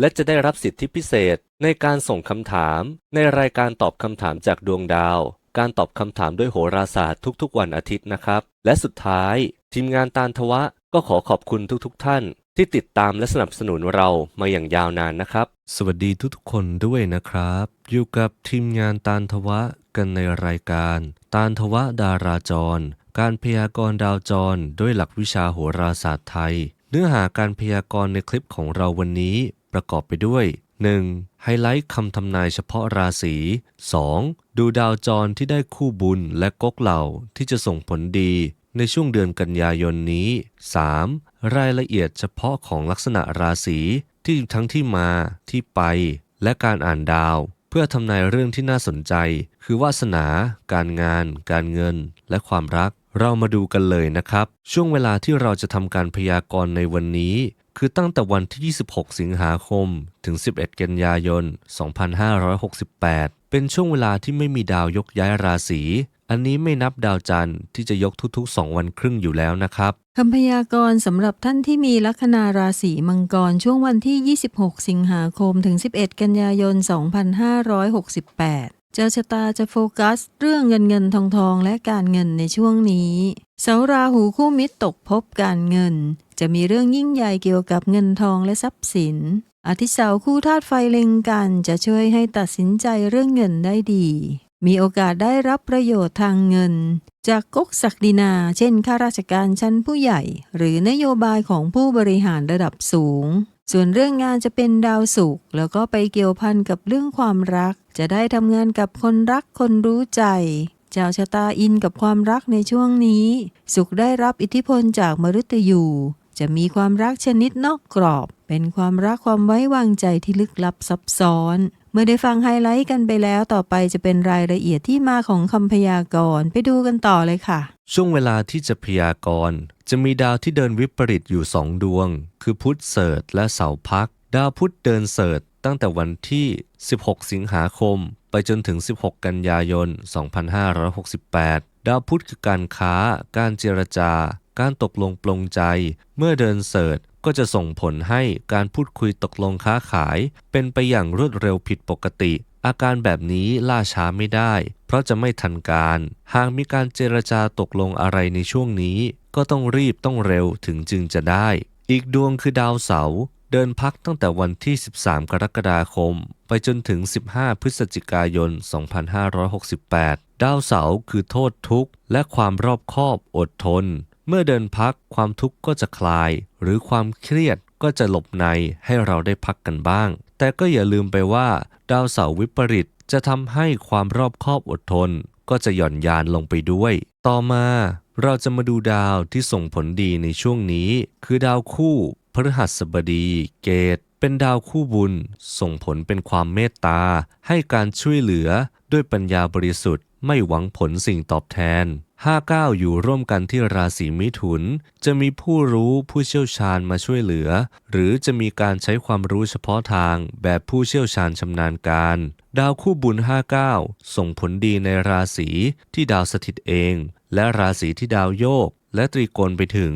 และจะได้รับสิทธิพิเศษในการส่งคำถาม ในรายการตอบคำถามจากดวงดาว การตอบคำถามด้วยโหราศาสตร์ทุกๆ วันอาทิตย์นะครับ และสุดท้าย ทีมงานตาลทวะก็ขอขอบคุณทุกๆ ท่าน ที่ติดตามและสนับสนุนเรามาอย่างยาวนานนะครับ สวัสดีทุกๆ คนด้วยนะครับ อยู่กับทีมงานตาลทวะกันในรายการ ตาลทวะดาราจร การพยากรณ์ดาวจร ด้วยหลักวิชาโหราศาสตร์ไทย เนื้อหาการพยากรณ์ในคลิปของเราวันนี้ ประกอบไปด้วย 1. ไฮไลท์คำทำนายเฉพาะราศี 2. ดูดาวจรที่ได้คู่บุญและก๊กเหล่าที่จะส่งผลดีในช่วงเดือนกันยายนนี้ 3. รายละเอียดเฉพาะของลักษณะราศีที่ทั้งที่มาที่ไป และการอ่านดาว เพื่อทำนายเรื่องที่น่าสนใจ คือวาสนา การงาน การเงิน และความรัก เรามาดูกันเลยนะครับ ช่วงเวลาที่เราจะทำการพยากรณ์ในวันนี้ คือตั้งแต่วันที่ 26 สิงหาคม ถึง 11 กันยายน 2568 เป็นช่วงเวลาที่ไม่มีดาวยกย้ายราศี อันนี้ไม่นับดาวจันทร์ที่จะยกทุกๆ 2 วันครึ่งอยู่แล้วนะครับคำพยากรณ์สำหรับท่านที่มีลัคนาราศีมังกรช่วงวันที่ 26 สิงหาคม ถึง 11 กันยายน 2568เจ้าชะตาจะโฟกัส เรื่องเงินเงินทองทองและการเงินในช่วงนี้เสาราหูคู่มิตรตกภพการเงิน จะมีเรื่องยิ่งใหญ่เกี่ยวกับเงินทองและทรัพย์สิน อาทิเสาคู่ธาตุไฟเล็งกันจะช่วยให้ตัดสินใจเรื่องเงินได้ดี มีโอกาสได้รับประโยชน์ทางเงิน จากกกศักดินา เช่นข้าราชการชั้นผู้ใหญ่ หรือนโยบายของผู้บริหารระดับสูง ส่วนเรื่องงานจะเป็นดาวศุกร์แล้วก็ไปเกี่ยวพันกับเรื่องความรัก จะได้ทำงานกับคนรักคนรู้ใจเจ้าชะตาอินกับความรักในช่วงนี้ สุขได้รับอิทธิพลจากมฤตยู จะมีความรักชนิดนอกกรอบ เป็นความรักความไว้วางใจที่ลึกลับซับซ้อน เมื่อได้ฟังไฮไลท์กันไปแล้วต่อไปจะเป็นรายละเอียดที่มาของคำพยากรณ์ไปดูกันต่อเลยค่ะ ช่วงเวลาที่จะพยากรณ์จะมีดาวที่เดินวิปริตอยู่สองดวง คือพุธเสร์ชและเสาร์พัก ดาวพุธเดินเสร์ชตั้งแต่วันที่ 16 สิงหาคม ไปจนถึง 16 กันยายน 2568 ดาวพุธคือการค้า การเจรจา การตกลงปลงใจ เมื่อเดินเสร์ชก็จะส่งผลให้การพูดคุยตกลงค้าขาย เป็นไปอย่างรวดเร็วผิดปกติ อาการแบบนี้ล่าช้าไม่ได้ เพราะจะไม่ทันการ หากมีการเจรจาตกลงอะไรในช่วงนี้ ก็ต้องรีบต้องเร็วถึงจึงจะได้ อีกดวงคือดาวเสาร์เดินพักตั้งแต่วันที่ 13 กรกฎาคม ไปจนถึง 15 พฤศจิกายน 2568 ดาวเสาร์คือโทษทุกข์ และความรอบคอบอดทน เมื่อเดินพักความทุกข์ก็จะคลาย หรือความเครียดก็จะหลบในให้เราได้พักกันบ้าง แต่ก็อย่าลืมไปว่า ดาวเสาร์วิปริตจะทำให้ความรอบคอบอดทน ก็จะหย่อนยานลงไปด้วย ต่อมาเราจะมาดูดาวที่ส่งผลดีในช่วงนี้ คือดาวคู่พฤหัสบดี เกต เป็นดาวคู่บุญ ส่งผลเป็นความเมตตา ให้การช่วยเหลือด้วยปัญญาบริสุทธิ์ ไม่หวังผลสิ่งตอบแทน 59 อยู่ร่วมกันที่ราศีมิถุน จะมีผู้รู้ผู้เชี่ยวชาญมาช่วยเหลือ หรือจะมีการใช้ความรู้เฉพาะทางแบบผู้เชี่ยวชาญชำนาญการ ดาวคู่บุญ 59 ส่งผลดีในราศีที่ดาวสถิตเอง และราศีที่ดาวโยก และตรีโกณไปถึง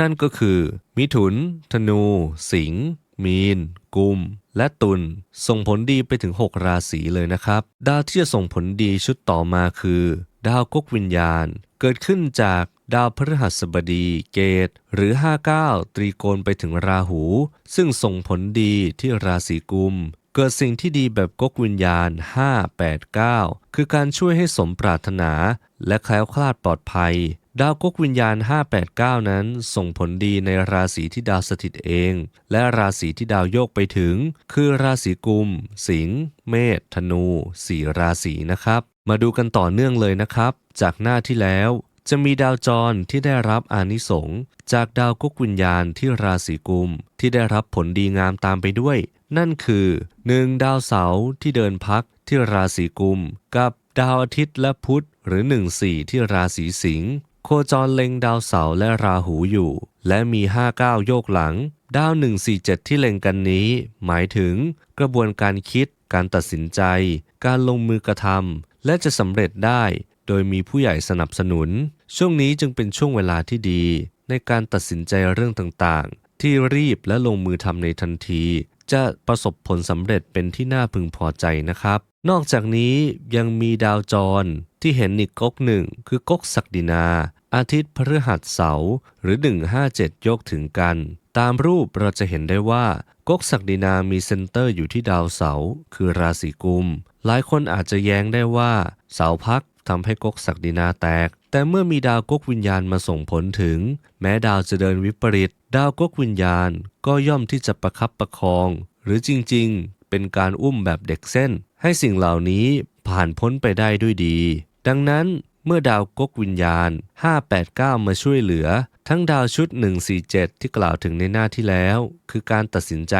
นั่นก็คือ มิถุน ธนู สิงห์มีน กุม และตุลส่งผลดีไปถึง 6 ราศีเลยนะครับ ดาวที่จะส่งผลดีชุดต่อมาคือ ดาวกกวิญญาณ เกิดขึ้นจากดาวพฤหัสบดีเกต หรือ 59 ตรีโกณไปถึงราหู ซึ่งส่งผลดีที่ราศีกุม เกิดสิ่งที่ดีแบบกกวิญญาณ 589 คือการช่วยให้สมปรารถนา และแคล้วคลาดปลอดภัย ดาวกกวิญญาณ 589 นั้นส่งผลดีในราศีที่ดาวสถิตเอง และราศีที่ดาวโยกไปถึง คือราศีกุม สิงห์ เมษ ธนู สี่ราศีนะครับ มาดูกันต่อเนื่องเลยนะครับ จากหน้าที่แล้วจะมีดาวจรที่ได้รับอานิสงส์จากดาวกุกวิญญาณที่ราศีกุม ที่ได้รับผลดีงามตามไปด้วย นั่นคือ 1. ดาวเสาร์ที่เดินพักที่ราศีกุม กับดาวอาทิตย์และพุธหรือ 1-4 ที่ราศีสิงห์ โคจรเล็งดาวเสาร์และราหูอยู่ และมี 5-9 โยกหลัง ดาว 147 ที่เล็งกันนี้ หมายถึงกระบวนการคิด การตัดสินใจ การลงมือกระทำและจะสำเร็จได้ โดยมีผู้ใหญ่สนับสนุน ช่วงนี้จึงเป็นช่วงเวลาที่ดี ในการตัดสินใจเรื่องต่างๆ ที่รีบและลงมือทำในทันที จะประสบผลสำเร็จเป็นที่น่าพึงพอใจนะครับ นอกจากนี้ยังมีดาวจรที่เห็นอีกก๊กหนึ่งคือก๊กศักดินา อาทิตย์พฤหัสเสาร์หรือ 157 ยกถึงกัน ตามรูปเราจะเห็นได้ว่าก๊กศักดินามีเซนเตอร์อยู่ที่ดาวเสาร์คือราศีกุม หลายคนอาจจะแย้งได้ว่าเสาพักทำให้ก๊กศักดินาแตก แต่เมื่อมีดาวก๊กวิญญาณมาส่งผลถึง แม้ดาวจะเดินวิปริต ดาวก๊กวิญญาณก็ย่อมที่จะประคับประคอง หรือจริงๆ เป็นการอุ้มแบบเด็กเส้น ให้สิ่งเหล่านี้ผ่านพ้นไปได้ด้วยดี ดังนั้นเมื่อดาวก๊กวิญญาณ 589 มาช่วยเหลือ ทั้งดาวชุด 147 ที่กล่าวถึงในหน้าที่แล้ว คือการตัดสินใจ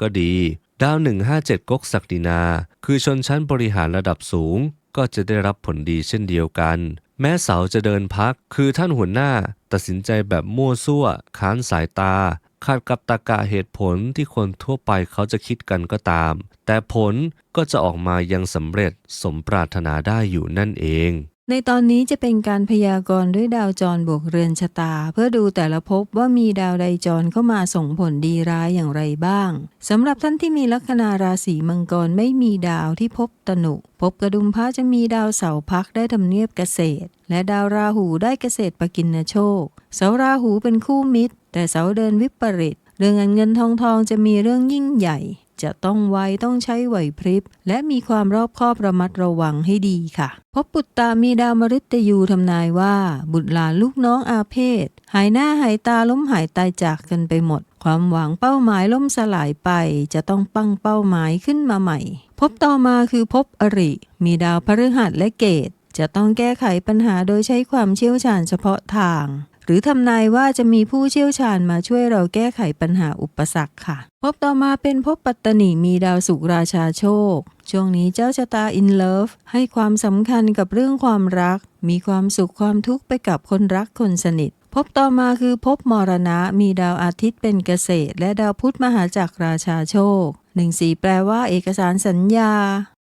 ก็ดี ดาว 157ก๊กศักดินา คือชนชั้นบริหารระดับสูง ก็จะได้รับผลดีเช่นเดียวกัน แม้เสาจะเดินพัก คือท่านหัวหน้า ตัดสินใจแบบมั่วซั่ว ค้านสายตา ขาดกับตากะเหตุผลที่คนทั่วไปเขาจะคิดกันก็ตาม แต่ผลก็จะออกมายังสำเร็จสมปรารถนาได้อยู่นั่นเอง ในตอนนี้จะเป็นการพยากรณ์ด้วยดาวจรบวกเรือนชะตา เพื่อดูแต่ละภพว่ามีดาวใดจรเข้ามาส่งผลดีร้ายอย่างไรบ้างสำหรับท่านที่มีลัคนาราศีมังกรไม่มีดาวที่พบตนุภพกระดุมพระจะมีดาวเสาพักได้ทำเนียบเกษตร และดาวราหูได้เกษตรปกินโชค เสาราหูเป็นคู่มิตร แต่เสาเดินวิปริตเรื่องเงินเงินทองทองจะมีเรื่องยิ่งใหญ่ จะต้องไวต้องใช้ไหวพริบ และมีความรอบคอบระมัดระวังให้ดีค่ะพบปุตตามีดาวมฤตยูทำนายว่า บุตรหลานลูกน้องอาเพศ หายหน้าหายตาล้มหายตายจากกันไปหมด ความหวังเป้าหมายล่มสลายไป จะต้องปั้งเป้าหมายขึ้นมาใหม่ พบต่อมาคือพบอริ มีดาวพฤหัสและเกตจะต้องแก้ไขปัญหาโดยใช้ความเชี่ยวชาญเฉพาะทาง รือทำนายว่าจะมีผู้เชี่ยวชาญมาช่วยเราแก้ไขปัญหาอุปสรรคค่ะ พบต่อมาเป็นพบปัตตนีมีดาวสุขราชาโชค ช่วงนี้เจ้าชะตาอินเลิฟให้ความสำคัญกับเรื่องความรัก มีความสุขความทุกข์ไปกับคนรักคนสนิทพบต่อมาคือพบมรณะมีดาวอาทิตย์เป็นเกษตร และดาวพุธมหาจักรราชาโชคหนึ่งสีแปลว่าเอกสารสัญญา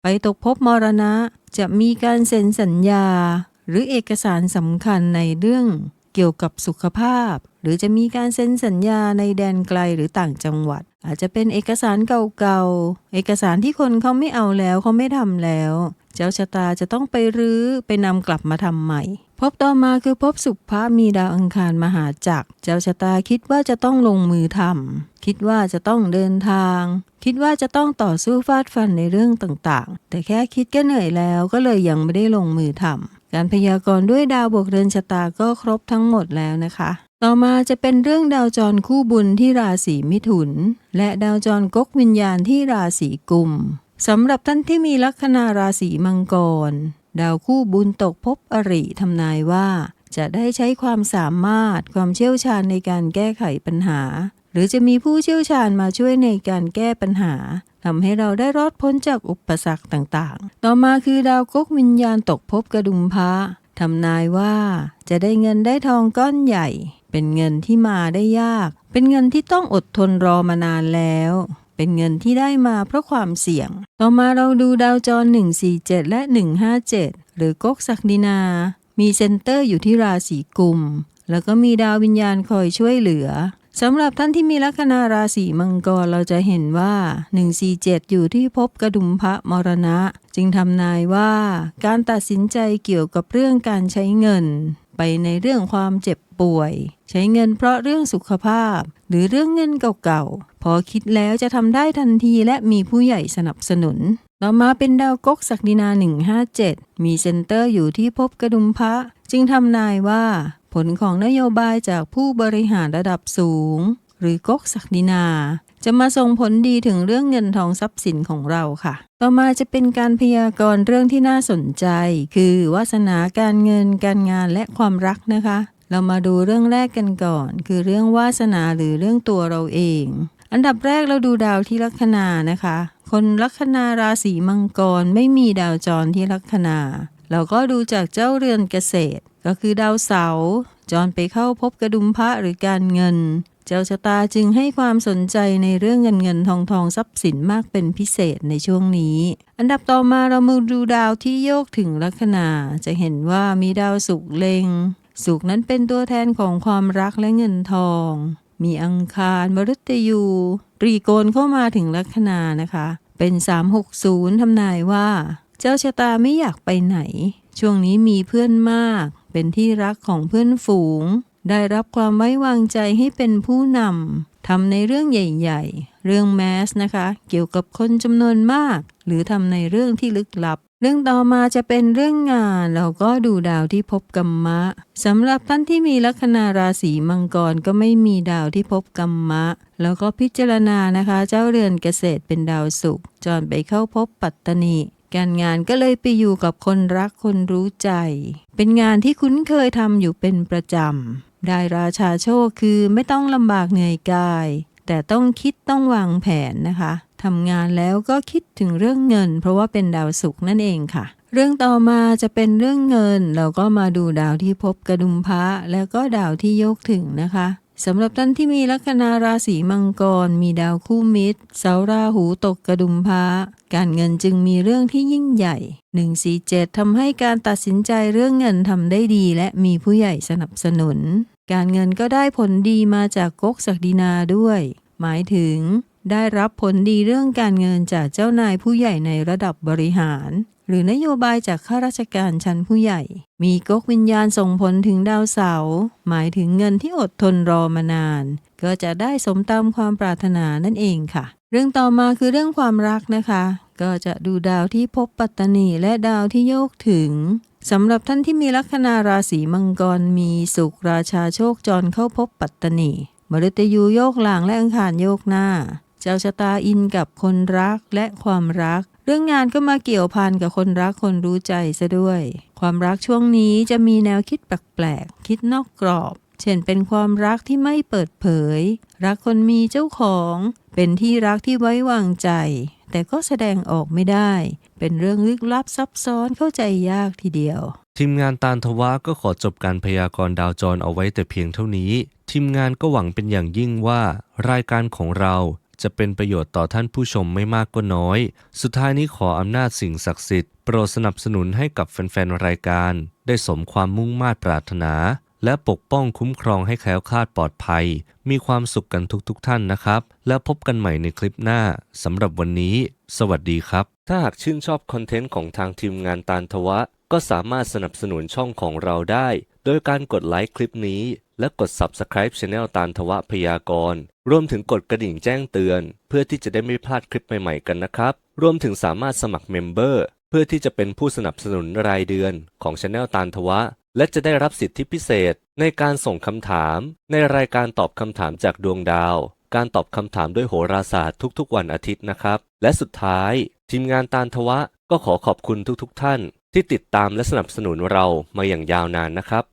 ไปตกพบมรณะ จะมีการเซ็นสัญญา หรือเอกสารสำคัญในเรื่อง เกี่ยวกับสุขภาพ หรือจะมีการเซ็นสัญญาในแดนไกลหรือต่างจังหวัด อาจจะเป็นเอกสารเก่าๆ เอกสารที่คนเขาไม่เอาแล้วเขาไม่ทำแล้ว เจ้าชะตาจะต้องไปรื้อไปนำกลับมาทำใหม่พบต่อมาคือพบสุภาพมีดาวอังคารมหาจักร เจ้าชะตาคิดว่าจะต้องลงมือทำคิดว่าจะต้องเดินทาง คิดว่าจะต้องต่อสู้ฟาดฟันในเรื่องต่างๆ แต่แค่คิดก็เหนื่อยแล้วก็เลยยังไม่ได้ลงมือทำการพยากรณ์ด้วยดาวบวกเรือนชะตาก็ครบทั้งหมดแล้วนะคะ ต่อมาจะเป็นเรื่องดาวจรคู่บุญที่ราศีมิถุน และดาวจรกกวิญญาณที่ราศีกุม สำหรับท่านที่มีลัคนาราศีมังกร ดาวคู่บุญตกภพอริทำนายว่า จะได้ใช้ความสามารถความเชี่ยวชาญในการแก้ไขปัญหา หรือจะมีผู้เชี่ยวชาญมาช่วยในการแก้ปัญหาทำให้เราได้รอดพ้นจากอุปสรรคต่างๆ ต่อมาคือดาวก๊กวิญญาณตกภพกระดุมพระทำนายว่า จะได้เงินได้ทองก้อนใหญ่ เป็นเงินที่มาได้ยาก เป็นเงินที่ต้องอดทนรอมานานแล้ว เป็นเงินที่ได้มาเพราะความเสี่ยง ต่อมาเราดูดาวจร 147 และ 157 หรือก๊กศักดินา มีเซนเตอร์อยู่ที่ราศีกุม แล้วก็มีดาววิญญาณคอยช่วยเหลือสำหรับท่านที่มีลัคนาราศีมังกรเราจะเห็นว่า 147 อยู่ที่ภพกระดุมพระมรณะ จึงทำนายว่าการตัดสินใจเกี่ยวกับเรื่องการใช้เงิน ไปในเรื่องความเจ็บป่วย ใช้เงินเพราะเรื่องสุขภาพ หรือเรื่องเงินเก่าๆ พอคิดแล้วจะทำได้ทันทีและมีผู้ใหญ่สนับสนุน ต่อมาเป็นดาวก๊กศักดินา 157 มีเซนเตอร์อยู่ที่ภพกระดุมพระ จึงทำนายว่า ผลของนโยบายจากผู้บริหารระดับสูง หรือก๊กศักดินา จะมาส่งผลดีถึงเรื่องเงินทองทรัพย์สินของเราค่ะ ต่อมาจะเป็นการพยากรณ์เรื่องที่น่าสนใจ คือวาสนาการเงินการงานและความรักนะคะ เรามาดูเรื่องแรกกันก่อน คือเรื่องวาสนาหรือเรื่องตัวเราเอง อันดับแรกเราดูดาวที่ลัคนานะคะ คนลัคนาราศีมังกรไม่มีดาวจรที่ลัคนา เราก็ดูจากเจ้าเรือนเกษตร ก็คือดาวเสาร์จรไปเข้าพบกระดุมพระหรือการเงิน เจ้าชะตาจึงให้ความสนใจในเรื่องเงินเงินทองทองทรัพย์สินมากเป็นพิเศษในช่วงนี้ อันดับต่อมาเรามาดูดาวที่โยกถึงลัคนา จะเห็นว่ามีดาวศุกร์เล็ง ศุกนั้นเป็นตัวแทนของความรักและเงินทอง มีอังคารมฤตยูตรีโกณเข้ามาถึงลัคนานะคะ เป็น 360ทำนายว่า เจ้าชะตาไม่อยากไปไหน ช่วงนี้มีเพื่อนมาก เป็นที่รักของเพื่อนฝูง ได้รับความไว้วางใจให้เป็นผู้นำทำในเรื่องใหญ่ ๆ เรื่องแมสนะคะ เกี่ยวกับคนจำนวนมาก หรือทำในเรื่องที่ลึกลับ เรื่องต่อมาจะเป็นเรื่องงาน เราก็ดูดาวที่พบกัมมะสำหรับท่านที่มีลัคนาราศีมังกรก็ไม่มีดาวที่พบกัมมะ แล้วก็พิจารณานะคะ เจ้าเรือนเกษตรเป็นดาวศุกร์จรไปเข้าพบปัตตนีการงานก็เลยไปอยู่กับคนรักคนรู้ใจ เป็นงานที่คุ้นเคยทำอยู่เป็นประจำได้ราชาโชคคือไม่ต้องลำบากเหนื่อยกาย แต่ต้องคิดต้องวางแผนนะคะ ทำงานแล้วก็คิดถึงเรื่องเงิน เพราะว่าเป็นดาวศุกร์นั่นเองค่ะ เรื่องต่อมาจะเป็นเรื่องเงิน เราก็มาดูดาวที่พบกระดุมพระแล้วก็ดาวที่โยกถึงนะคะสำหรับท่านที่มีลัคนาราศีมังกร มีดาวคู่มิตร เสาราหูตกกระดุมพระการเงินจึงมีเรื่องที่ยิ่งใหญ่ 147ทำให้การตัดสินใจเรื่องเงินทำได้ดี และมีผู้ใหญ่สนับสนุน การเงินก็ได้ผลดีมาจากก๊กศักดินาด้วย หมายถึง ได้รับผลดีเรื่องการเงินจากเจ้านายผู้ใหญ่ในระดับบริหาร หรือนโยบายจากข้าราชการชั้นผู้ใหญ่ มีก๊กวิญญาณส่งผลถึงดาวเสาร์หมายถึงเงินที่อดทนรอมานาน ก็จะได้สมตามความปรารถนานั่นเองค่ะ เรื่องต่อมาคือเรื่องความรักนะคะ ก็จะดูดาวที่พบปัตตนีและดาวที่โยกถึงสำหรับท่านที่มีลัคนาราศีมังกรมีสุขราชาโชคจรเข้าพบปัตตนีมฤตยูโยกหลังและอังคารโยกหน้า เจ้าชะตาอินกับคนรักและความรัก เรื่องงานก็มาเกี่ยวพันกับคนรักคนรู้ใจซะด้วย ความรักช่วงนี้จะมีแนวคิดแปลกๆ คิดนอกกรอบ เช่นเป็นความรักที่ไม่เปิดเผย รักคนมีเจ้าของ เป็นที่รักที่ไว้วางใจ แต่ก็แสดงออกไม่ได้ เป็นเรื่องลึกลับซับซ้อนเข้าใจยากทีเดียวทีมงานตาลทวะก็ขอจบการพยากรณ์ดาวจรเอาไว้แต่เพียงเท่านี้ ทีมงานก็หวังเป็นอย่างยิ่งว่า รายการของเรา จะเป็นประโยชน์ต่อท่านผู้ชมไม่มากก็น้อย สุดท้ายนี้ขออำนาจสิ่งศักดิ์สิทธิ์โปรดสนับสนุนให้กับแฟนๆรายการ ได้สมความมุ่งมา่ปรารถนา และปกป้องคุ้มครองให้แคล้วคลาดปลอดภัย มีความสุขกันทุกๆทท่านนะครับ แล้วพบกันใหม่ในคลิปหน้าสำหรับวันนี้ สวัสดีครับ ถ้าหากชื่นชอบคอนเทนต์ของทางทีมงานตาลทวะ ก็สามารถสนับสนุนช่องของเราได้ โดยการกดไลค์คลิปนี้ และกด Subscribe Channel ตาลทวะพยากรณ์ รวมถึงกดกระดิ่งแจ้งเตือน เพื่อที่จะได้ไม่พลาดคลิปใหม่ๆกันนะครับ รวมถึงสามารถสมัครเมมเบอร์เพื่อที่จะเป็นผู้สนับสนุนรายเดือนของ Channel ตาลทวะ และจะได้รับสิทธิพิเศษ ในการส่งคำถาม ในรายการตอบคำถามจากดวงดาว การตอบคำถามด้วยโหราศาสตร์ทุกๆ วันอาทิตย์นะครับ และสุดท้าย ทีมงานตาลทวะ ก็ขอขอบคุณทุกๆ ท่าน ที่ติดตามและสนับสนุนเรามาอย่างยาวนานนะครับ